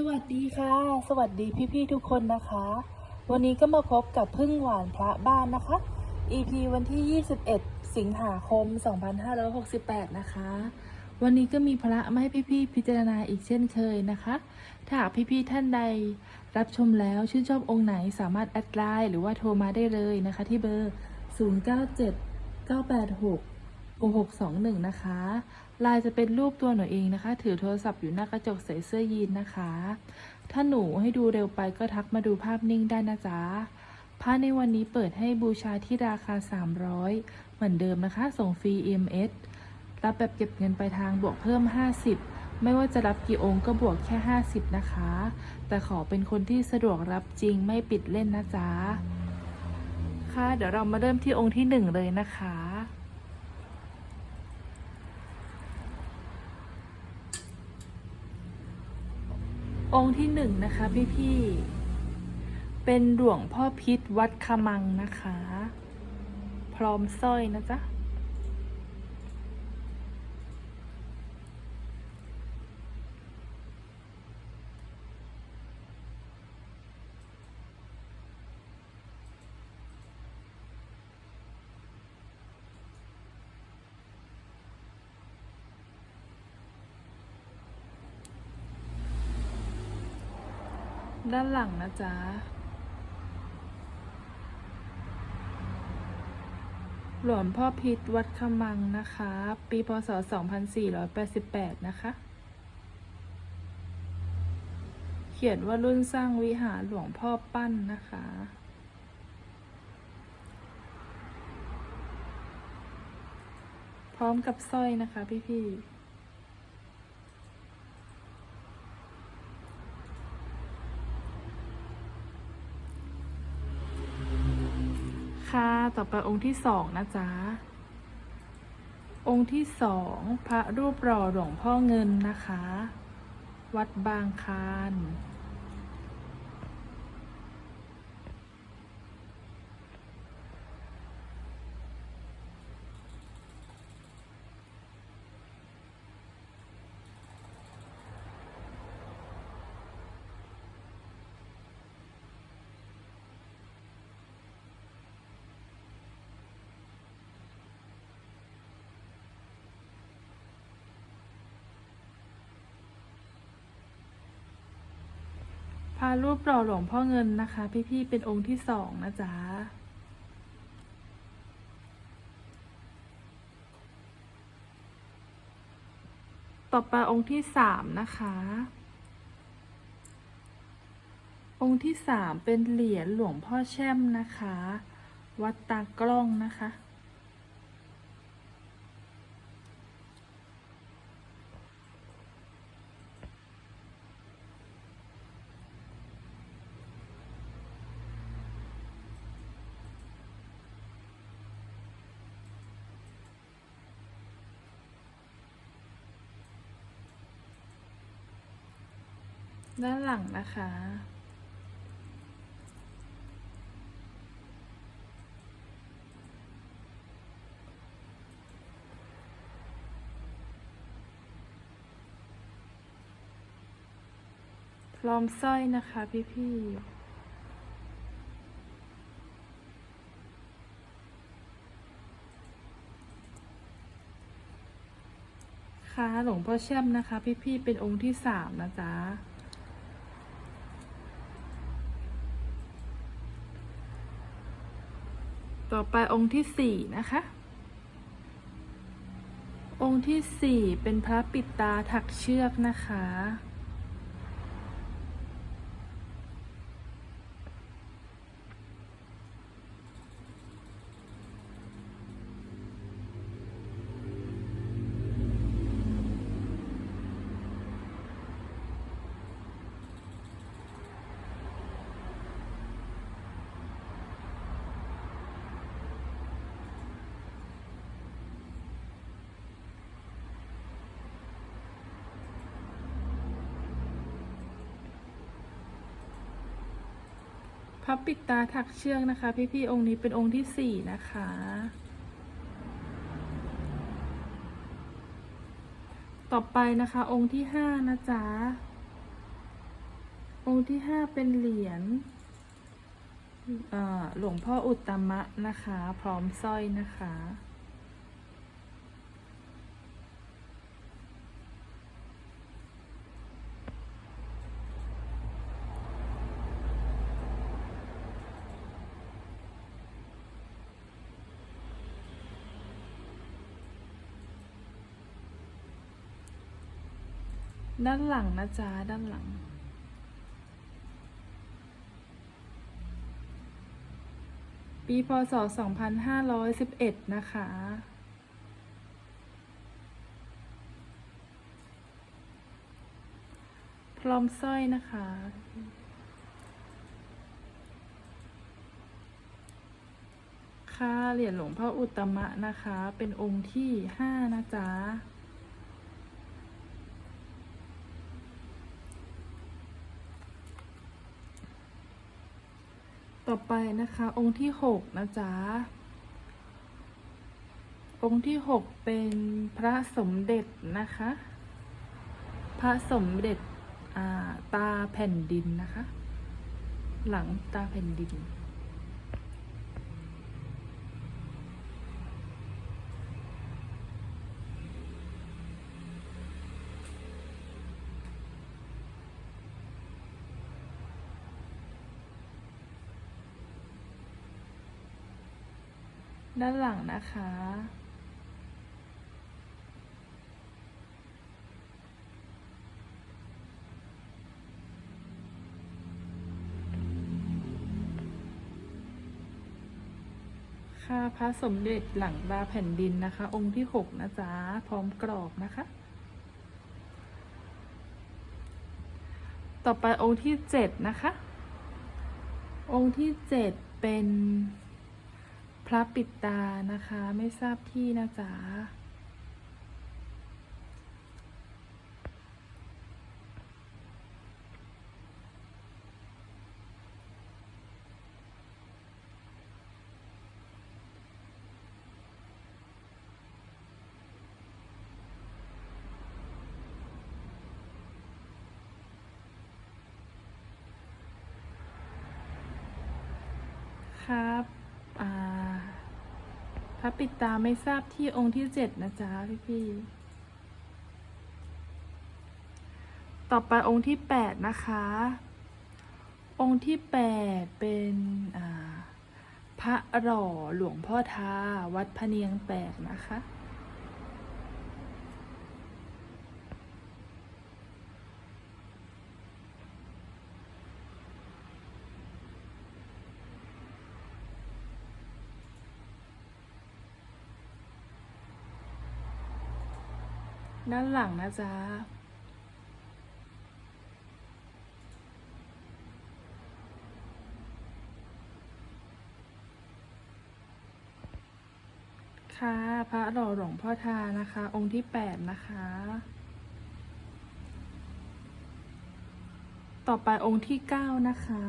สวัสดีค่ะ สวัสดีพี่ๆทุกคนนะคะ วันนี้ก็มาพบกับพึ่งหวานพระบ้านนะคะ EP วันที่ 21 สิงหาคม 2568 นะคะ วันนี้ก็มีพระมาให้พี่ๆพิจารณาอีกเช่นเคยนะคะ ถ้าพี่ๆท่านใดรับชมแล้วชื่นชอบองค์ไหนสามารถแอดไลน์หรือว่าโทรมาได้เลยนะคะ ที่เบอร์ 097 986 6621 นะคะ ลายจะเป็นรูปตัวหนูเองนะคะ ถือโทรศัพท์อยู่หน้ากระจกใส่เสื้อยีนนะคะ ถ้าหนูให้ดูเร็วไปก็ทักมาดูภาพนิ่งได้นะจ๊ะผ้าในวันนี้เปิดให้บูชาที่ราคา 300 เหมือนเดิมนะคะ ส่งฟรี EMS รับแบบเก็บเงินไปลายทางบวกเพิ่ม 50 ไม่ว่าจะรับกี่องค์ก็บวกแค่ 50 นะคะ แต่ขอเป็นคนที่สะดวกรับจริงไม่ปิดเล่นนะจ๊ะค่ะเดี๋ยวเรามาเริ่มที่องค์ที่หนึ่งเลยนะคะ องค์ที่หนึ่งนะคะพี่พี่เป็นหลวงพ่อพิษวัดขมังนะคะ พร้อมสร้อยนะจ๊ะ ด้านหลังนะจ๊ะ หลวงพ่อพิษวัดขมังนะคะ ปีพศ 2488 นะคะ เขียนว่ารุ่นสร้างวิหารหลวงพ่อปั้นนะคะพร้อมกับสร้อยนะคะพี่ๆ ค่ะ ต่อไปองค์ที่สองนะจ๊ะ องค์ที่สองพระรูปหล่อหลวงพ่อเงินนะคะ วัดบางคาน ระรูปหล่อหลวงพ่อเงินนะคะ พี่ๆเป็นองค์ที่สองนะจ๊ะต่อไปองค์ที่สามนะคะ องค์ที่สามเป็นเหรียญหลวงพ่อแช่มนะคะ วัดตากล้องนะคะ ด้านหลังนะคะ พร้อมสร้อยนะคะพี่ๆค่ะหลวงพ่อแช่มนะคะ พี่ๆเป็นองค์ที่สามนะจ๊ะ ต่อไปองค์ที่สี่นะคะ องค์ที่สี่เป็นพระปิดตาถักเชือกนะคะ พับปิดตาถักเชือกนะคะ พี่ๆองค์นี้เป็นองค์ที่สี่นะคะ ต่อไปนะคะองค์ที่ห้านะจ๊ะ องค์ที่ห้าเป็นเหรียญหลวงพ่ออุตตมะนะคะ พร้อมสร้อยนะคะ ด้านหลังนะจ๊ะ ด้านหลัง ปีพศ 2511 นะคะ พร้อมสร้อยนะคะค่ะเหรียญหลวงพ่ออุตตมะนะคะ เป็นองค์ที่ห้านะจ๊ะ ต่อไปนะคะ องค์ที่หกนะจ๊ะ องค์ที่หกเป็นพระสมเด็จนะคะ พระสมเด็จตาแผ่นดินนะคะ หลังตาแผ่นดิน ด้านหลังนะคะ ค่ะพระสมเด็จหลังตาแผ่นดินนะคะ องค์ที่หกนะจ๊ะ พร้อมกรอบนะคะ ต่อไปองค์ที่เจ็ดนะคะ องค์ที่เจ็ดเป็น พระปิดตานะคะ ไม่ทราบที่นะจ๊ะครับ พระปิดตาไม่ทราบที่องค์ที่เจ็ดนะจ๊ะพี่พี่ๆต่อไปองค์ที่แปดนะคะ องค์ที่แปดเป็นพระหล่อหลวงพ่อทาวัดพะเนียงแปดนะคะ ด้านหลังนะจ๊ะค่ะพระหล่อหลวงพ่อทานะคะ องค์ที่แปดนะคะ ต่อไปองค์ที่เก้านะคะ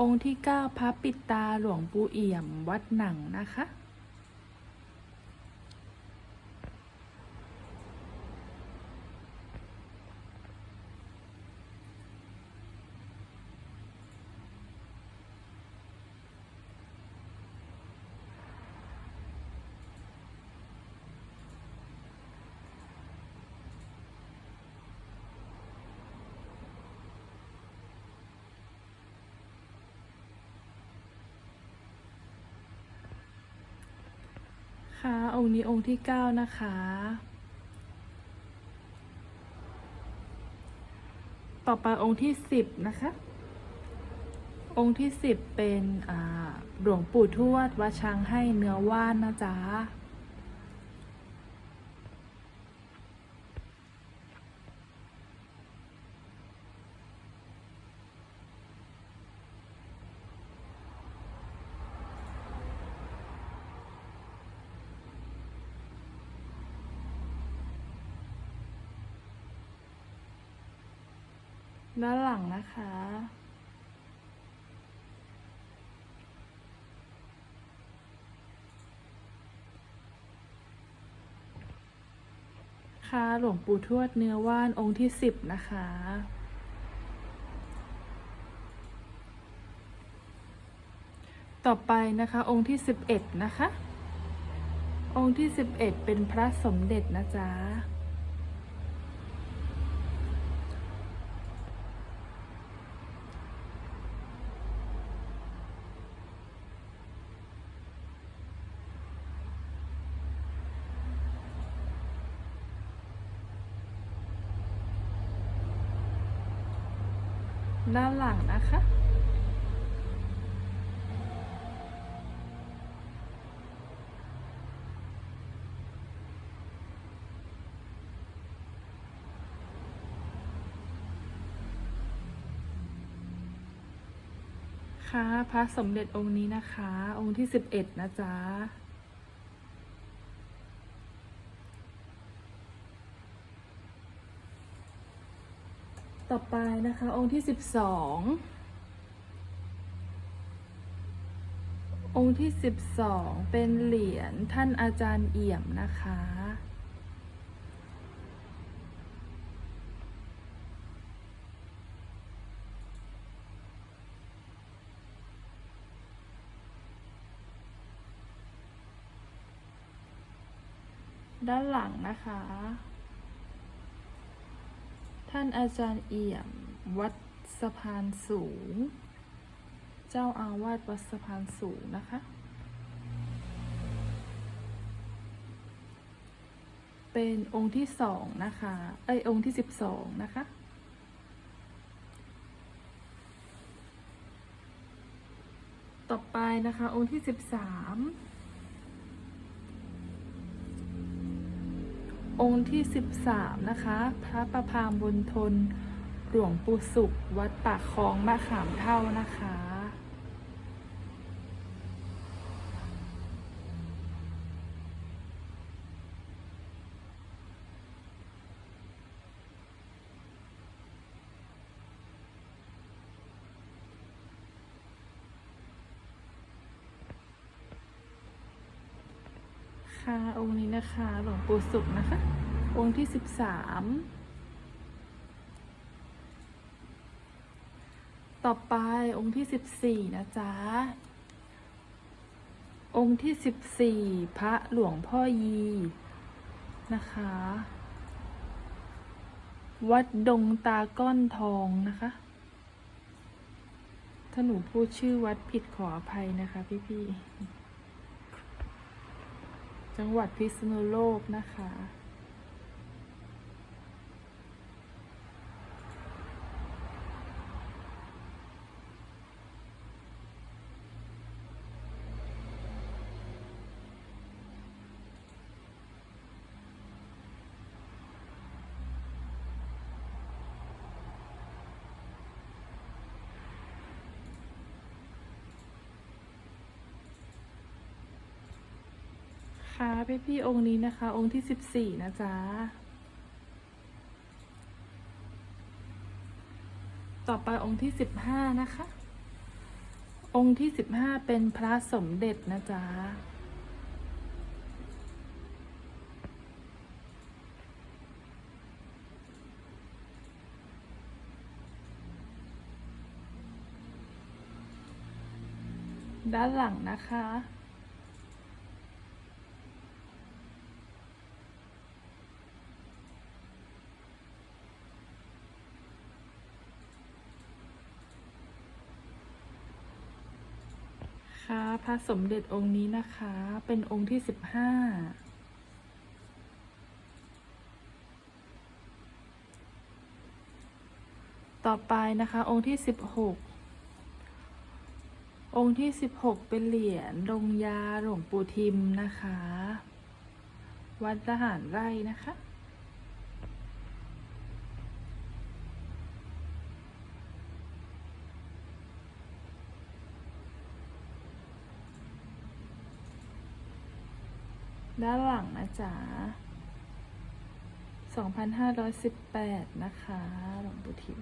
องค์ที่เก้าพระปิดตาหลวงปู่เอี่ยมวัดหนังนะคะ องค์นี้องค์ที่เก้านะคะ ต่อไปองค์ที่สิบนะคะ องค์ที่สิบเป็นหลวงปู่ทวดวัดช้างให้เนื้อว่านนะจ๊ะ ด้านหลังนะคะ ค่ะหลวงปู่ทวดเนื้อว่านองค์ที่สิบนะคะต่อไปนะคะองค์ที่สิบเอ็ดนะคะ องค์ที่สิบเอ็ดเป็นพระสมเด็จนะจ๊ะ ด้านหลังนะคะ ค่ะพระสมเด็จองค์นี้นะคะ องค์ที่สิบเอ็ดนะจ๊ะ ต่อไปนะคะ องค์ที่สิบสององค์ที่สิบสองเป็นเหรียญท่านอาจารย์เอี่ยมนะคะ ด้านหลังนะคะ ท่านอาจารย์เอี่ยม วัดสะพานสูง เจ้าอาวาสวัดสะพานสูงนะคะ เป็นองค์ที่สองนะคะ เอ้ย องค์ที่สิบสองนะคะต่อไปนะคะ องค์ที่สิบสาม องค์ที่ 13 นะคะ พระประพามบนทน หลวงปู่สุข วัดปากคลองมะขามเท่านะคะ ค่ะ องค์นี้นะคะ หลวงปู่สุขนะคะ องค์ที่สิบสาม ต่อไปองค์ที่สิบสี่นะจ๊ะ องค์ที่สิบสี่พระหลวงพ่อยีนะคะ วัดดงตาก้อนทองนะคะ ถ้าหนูพูดชื่อวัดผิดขออภัยนะคะพี่ๆ จังหวัดพิษณุโลกนะคะ ค่ะพี่พี่องค์นี้นะคะ องค์ที่สิบสี่นะจ๊ะ ต่อไปองค์ที่สิบห้านะคะ องค์ที่สิบห้าเป็นพระสมเด็จนะจ๊ะด้านหลังนะคะ ค่ะพ ระสมเด็จองค์นี้นะคะ เป็นองค์ที่สิบห้าต่อไปนะคะ องค์ที่สิบหกองค์ที่สิบหกเป็นเหรียญลงยาหลวงปู่ทิมนะคะ วัดทหารไร่นะคะ ด้านหลังนะจ๊ะ2,518 นะคะหลวงปู่ทิม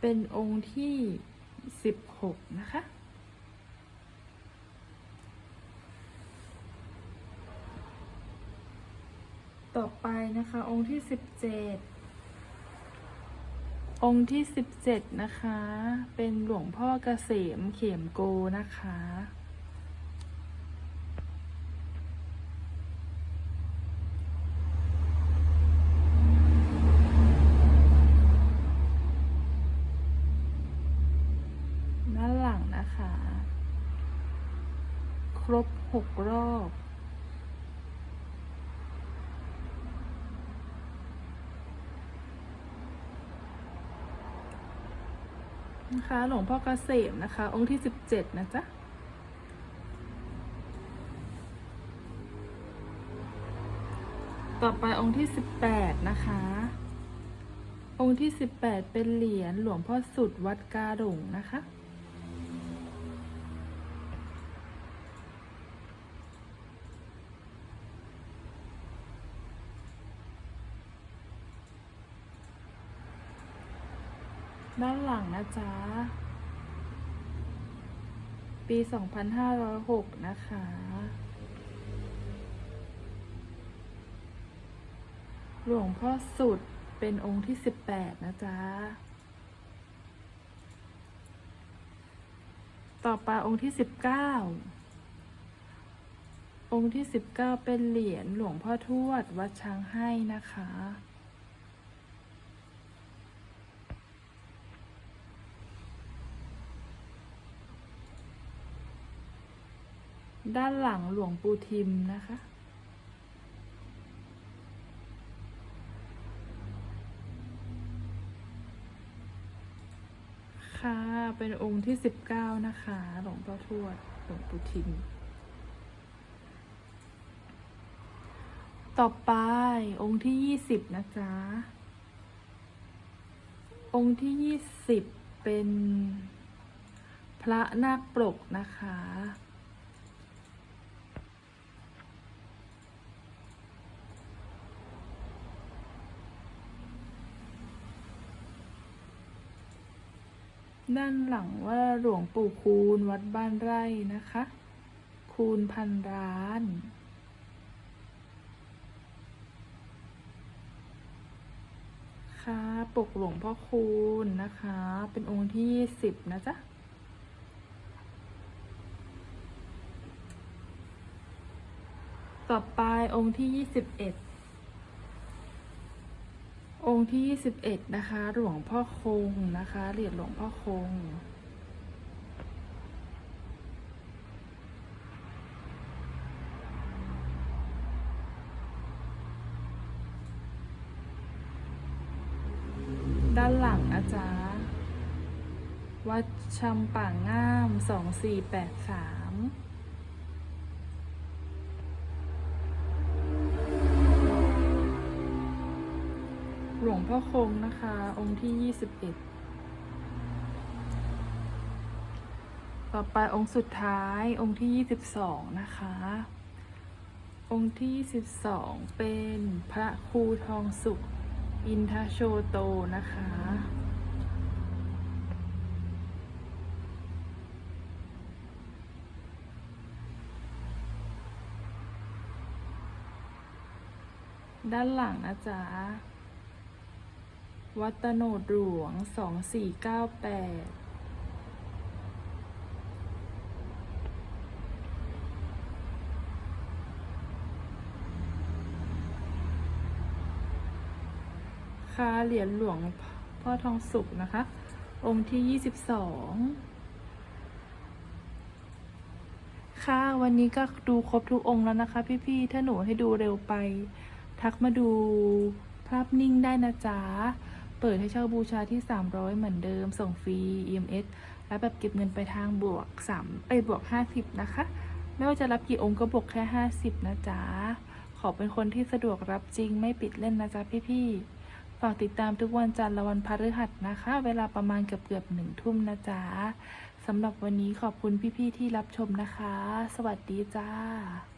เป็นองค์ที่ 16 นะคะ ต่อไปนะคะ องค์ที่ 17 องค์ที่สิบเจ็ดนะคะ เป็นหลวงพ่อเกษมเขมโกนะคะ ด้านหลังนะคะ ครบหกรอบ นะคะ หลวงพ่อเกษมนะคะ องค์ที่สิบเจ็ดนะจ๊ะต่อไปองค์ที่สิบแปดนะคะ องค์ที่สิบแปดเป็นเหรียญหลวงพ่อสุดวัดกาหลงนะคะ ด้านหลังนะจ๊ะ ปี 2506 นะคะ หลวงพ่อสุดเป็นองค์ที่ 18 นะจ๊ะ ต่อไปองค์ที่ 19องค์ที่ 19 เป็นเหรียญหลวงพ่อทวด วัดช้างให้นะคะ ด้านหลังหลวงปู่ทิมนะคะ ค่ะ เป็นองค์ที่สิบเก้านะคะ หลวงพ่อทวด หลวงปู่ทิม ต่อไปองค์ที่ยี่สิบนะจ๊ะ องค์ที่ยี่สิบเป็นพระนาคปรกนะคะ ด้านหลังว่าหลวงปู่คูณวัดบ้านไร่นะคะ คูณพันร้านค่ะปกหลวงพ่อคูณนะคะ เป็นองค์ที่สิบนะจ๊ะ ต่อไปองค์ที่ยี่สิบเอ็ด องค์ที่ 21 นะคะ หลวงพ่อคงนะคะ เหรียญหลวงพ่อคง ด้านหลังนะจ๊ะ วัดชำป่างงาม 2483 พ่อคงนะคะ องค์ที่21ต่อไปองค์สุดท้ายองค์ที่22นะคะ องค์ที่22เป็นพระครูทองสุข อินทโชโตนะคะด้านหลังนะจ๊ะ วัดตโนดหลวงสองสี่เก้าแปดค่าเหรียญหลวงพ่อทองสุขนะคะ องค์ที่ยี่สิบสองค่ะ วันนี้ก็ดูครบทุกองค์แล้วนะคะ พี่ๆ ถ้าหนูให้ดูเร็วไป ทักมาดูภาพนิ่งได้นะจ๊ะ เปิดให้เช่าบูชาที่ 300 เหมือนเดิม ส่งฟรี EMS และแบบเก็บเงินไปทางบวก3ไปบวก 50 นะคะ ไม่ว่าจะรับกี่องค์ก็บวกแค่ 50 นะจ๊ะ ขอเป็นคนที่สะดวกรับจริงไม่ปิดเล่นนะจ๊ะพี่ๆ ฝากติดตามทุกวันจันทร์และวันพฤหัสนะคะ เวลาประมาณเกือบเกือบหนึ่งทุ่มนะจ๊ะสำหรับวันนี้ขอบคุณพี่ๆที่รับชมนะคะ สวัสดีจ้า